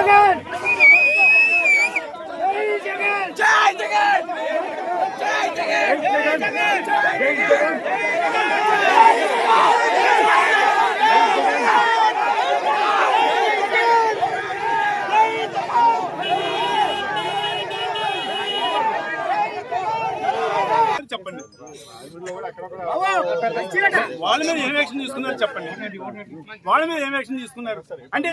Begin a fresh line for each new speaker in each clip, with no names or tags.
జగన్ జై జగన్ జై జగన్ జై జగన్ జై జగన్
చెప్పండి వాళ్ళ మీద ఏం యాక్షన్ తీసుకున్నారు చెప్పండి? వాళ్ళ మీద ఏం యాక్షన్ తీసుకున్నారు? అంటే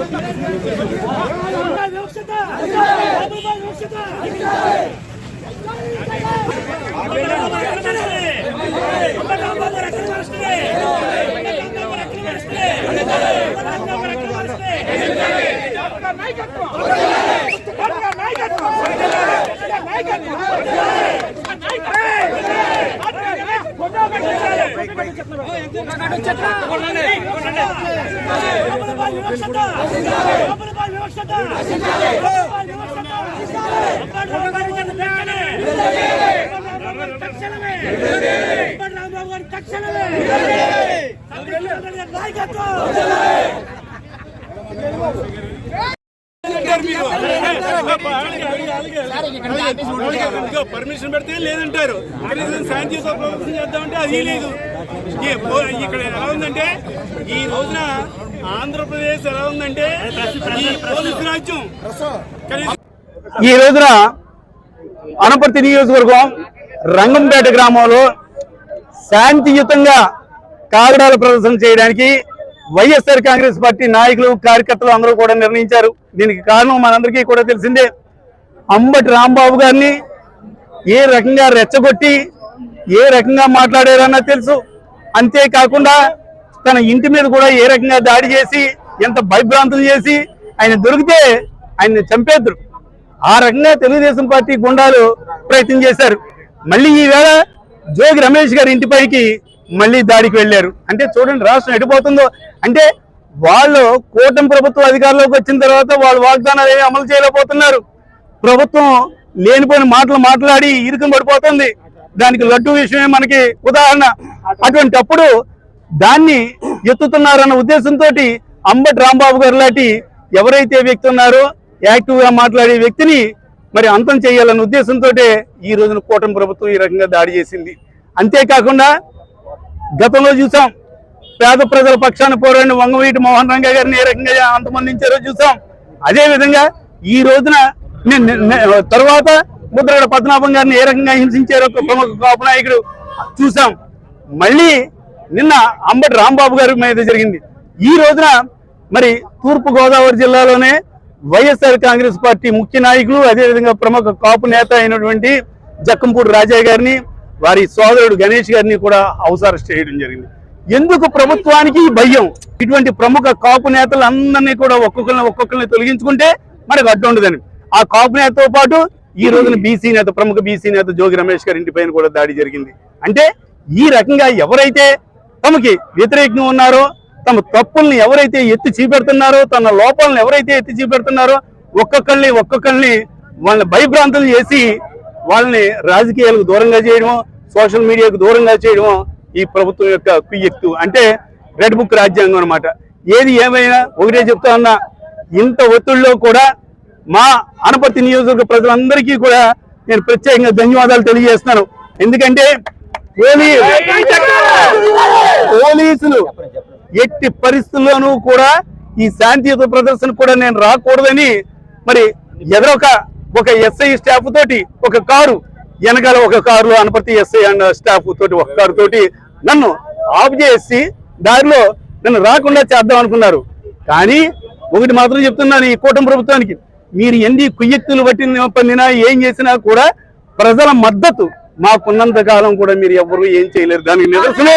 Hadi! ఓ వైఎస్ఆర్ పర్మిషన్ పెడితే లేదంటారు కనీసం శాంతియుత ప్రదర్శన చేద్దామంటే అది లేదు ఇక్కడ ఎలా ఉందంటే ఈ రోజున ఆంధ్రప్రదేశ్ ఎలా ఉందంటే ఈ పోలీసు రాజ్యం
ఈ రోజున అనపర్తి నియోజకవర్గం రంగంపేట గ్రామంలో శాంతియుతంగా కాగడాల ప్రదర్శన చేయడానికి వైఎస్ఆర్ కాంగ్రెస్ పార్టీ నాయకులు కార్యకర్తలు అందరూ కూడా నిర్ణయించారు. దీనికి కారణం మనందరికీ కూడా తెలిసిందే. అంబటి రాంబాబు గారిని ఏ రకంగా రెచ్చగొట్టి ఏ రకంగా మాట్లాడారన్నా తెలుసు. అంతేకాకుండా తన ఇంటి మీద కూడా ఏ రకంగా దాడి చేసి ఎంత భయభ్రాంతులు చేసి ఆయన దొరికితే ఆయన్ని చంపేద్దరు. ఆ రకంగా తెలుగుదేశం పార్టీ గుండాలు ప్రయత్నం చేశారు. మళ్ళీ ఈవేళ జోగి రమేష్ గారి ఇంటిపైకి మళ్ళీ దాడికి వెళ్ళారు. అంటే చూడండి రాష్ట్రం ఎటుపోతుందో అంటే వాళ్ళు కూటమి ప్రభుత్వం అధికారంలోకి వచ్చిన తర్వాత వాళ్ళు వాగ్దానాలు ఏమి అమలు చేయలేకపోతున్నారు. ప్రభుత్వం లేనిపోయిన మాటలు మాట్లాడి ఇరుకం పడిపోతుంది. దానికి లడ్డు విషయమే మనకి ఉదాహరణ. అటువంటిప్పుడు దాన్ని ఎత్తుతున్నారన్న ఉద్దేశంతో అంబటి రాంబాబు గారు లాంటి ఎవరైతే వ్యక్తి ఉన్నారో యాక్టివ్గా మాట్లాడే వ్యక్తిని మరి అంతం చేయాలన్న ఉద్దేశంతో ఈ రోజున కూటమి ప్రభుత్వం ఈ రకంగా దాడి చేసింది. అంతేకాకుండా గతంలో చూసాం. పేద ప్రజల పక్షాన్ని పోరాడిన వంగవీటి మోహన్ రంగ గారిని ఏ రకంగా అంతమందించారో చూసాం. అదే విధంగా ఈ రోజున తర్వాత ముద్రగడ పద్మనాభం గారిని ఏ రకంగా హింసించారో ఒక ప్రముఖ కాపు నాయకుడు చూసాం. మళ్ళీ నిన్న అంబటి రాంబాబు గారి మీద జరిగింది. ఈ రోజున మరి తూర్పు గోదావరి జిల్లాలోనే వైఎస్ఆర్ కాంగ్రెస్ పార్టీ ముఖ్య నాయకులు అదేవిధంగా ప్రముఖ కాపు నేత అయినటువంటి జక్కంపూడి రాజా గారిని వారి సోదరుడు గణేష్ గారిని కూడా హౌస్ అరెస్ట్ చేయడం జరిగింది. ఎందుకు ప్రభుత్వానికి భయం? ఇటువంటి ప్రముఖ కాపు నేతలు అందరినీ కూడా ఒక్కొక్కరిని ఒక్కొక్కరిని తొలగించుకుంటే మనకు అడ్డు ఉండదని. ఆ కాపు నేతతో పాటు ఈ రోజున బీసీ నేత ప్రముఖ బీసీ నేత జోగి రమేష్ గారి ఇంటి పైన కూడా దాడి జరిగింది. అంటే ఈ రకంగా ఎవరైతే తమకి వ్యతిరేకంగా ఉన్నారో తమ తప్పుల్ని ఎవరైతే ఎత్తి చూపెడుతున్నారో తన లోపాలను ఎవరైతే ఎత్తి చూపెడుతున్నారో ఒక్కొక్కరిని ఒక్కొక్కరిని వాళ్ళని భయభ్రాంతులు చేసి వాళ్ళని రాజకీయాలకు దూరంగా చేయడము సోషల్ మీడియాకు దూరంగా చేయడము ఈ ప్రభుత్వం యొక్క కుయ్యెత్తు. అంటే రెడ్ బుక్ రాజ్యాంగం అన్నమాట. ఏది ఏమైనా ఒకటే చెప్తా ఉన్నా ఇంత ఒత్తిడిలో కూడా మా అనపర్తి నియోజకవర్గ ప్రజలందరికీ కూడా నేను ప్రత్యేకంగా ధన్యవాదాలు తెలియజేస్తున్నాను. ఎందుకంటే పోలీసులు ఎట్టి పరిస్థితుల్లోనూ కూడా ఈ శాంతియుత ప్రదర్శన కూడా నేను రాకూడదని మరి ఎదరొక ఒక ఎస్ఐ స్టాఫ్ తోటి ఒక కారు వెనకాల ఒక కారులో అనపర్తి ఎస్ఐ అండ్ స్టాఫ్ తోటి ఒక కారు తోటి నన్ను ఆఫ్ చేసి దారిలో నన్ను రాకుండా చేద్దాం అనుకున్నారు. కానీ ఒకటి మాత్రం చెప్తున్నాను ఈ కూటమి ప్రభుత్వానికి మీరు ఎన్ని కుయ్యెత్తులు బట్టి పొందినా ఏం చేసినా కూడా ప్రజల మద్దతు మాకున్నంత కాలం కూడా మీరు ఎవరు ఏం చేయలేరు. దానికి నిదర్శనే